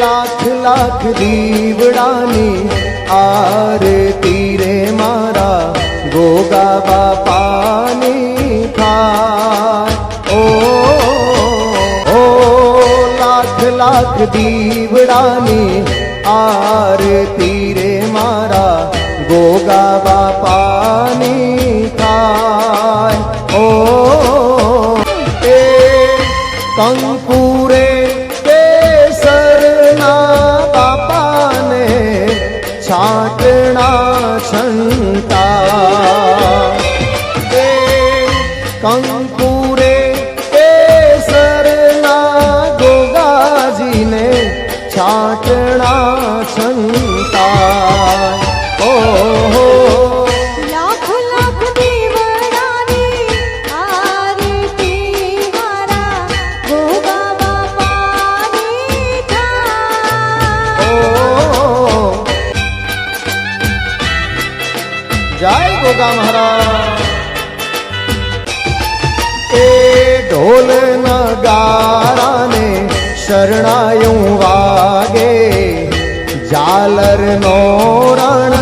લાખ લાખ દીવડાની આરતી રે મારા ગોગા બાપાની ઓ ઓ લાખ લાખ દીવડાની આરતી જય ગોગા મહારાજ. એ ઢોલ નગારાને શરણાયું વાગે ઝાલર નો રણતા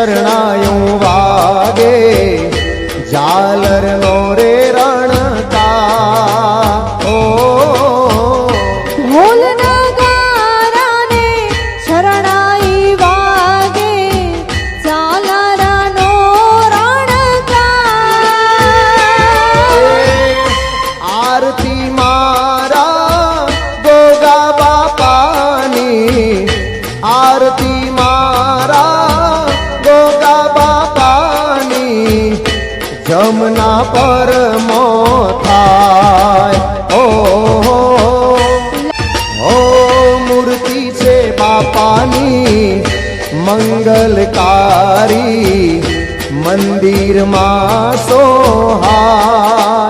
શરણાયું જમના પર મો થાય. ઓ ઓ મૂર્તિ છે બાપાની મંગલકારી. મંદિરમાં સોહાય.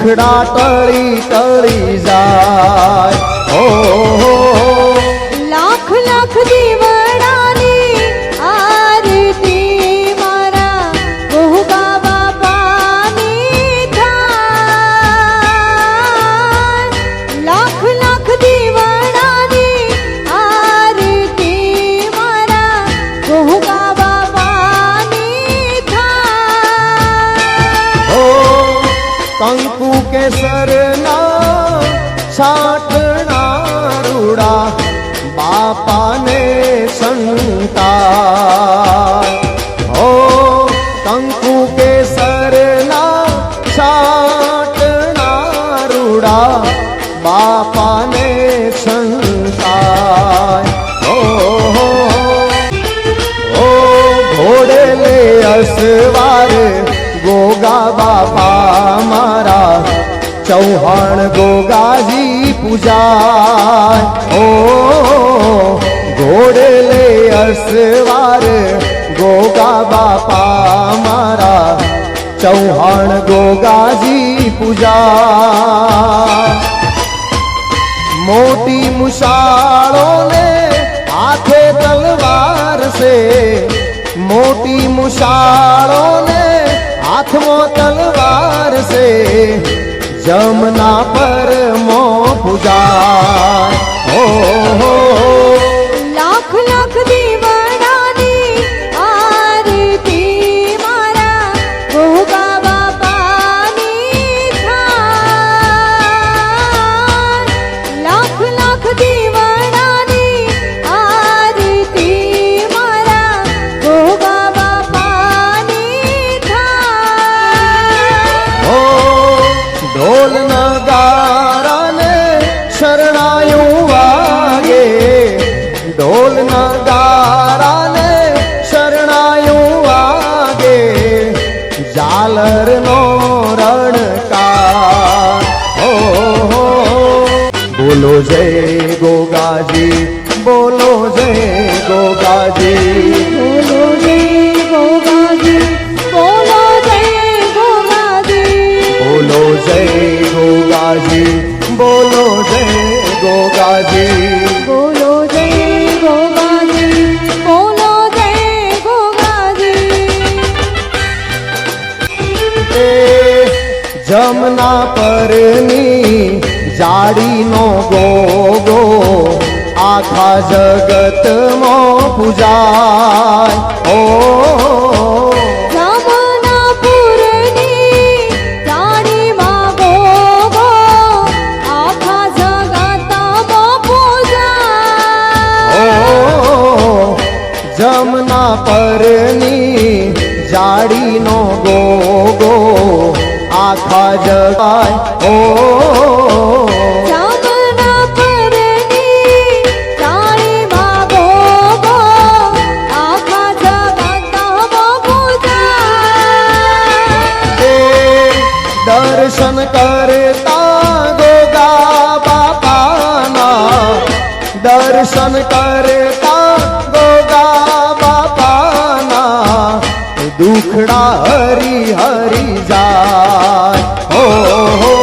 દુખડા ટળી ટળી જાય. ઓ કંકુ કેસરના સાટણા રૂડા બાપાને સંતા ઓ કંકુ કેસરના સાટણા રૂડા બાપાને સંતા ઓ ઘોડે લે અસવાર ગોગા બાપા મારા ચૌહાણ ગોગાજી પૂજાય ઓ ઘોડે લે અસવાર ગોગા બાપા મારા ચૌહાણ ગોગાજી પૂજા મોટી મુશાળોને હાથે તલવાર છે મોટી મુશાળોને હાથમાં जमुना पर मो पुजा जय गोगा जी बोलो जय गोगा जी बोलो जय गोगा जी बोलो जय गोगा जी बोलो जय गोगा जी बोलो जय गोगा जी बोलो जय गोगा जी बोलो जय गोगा जी जमुना पर नी જાણીમાં ગોગો આખા જગતમો પૂજાય. ઓ જમના પરની જાડીનો ગોગો આખા જગાય ઓ દર્શન કરતા ગોગા બાપાના દુખડા હરી હરી જાય હો હો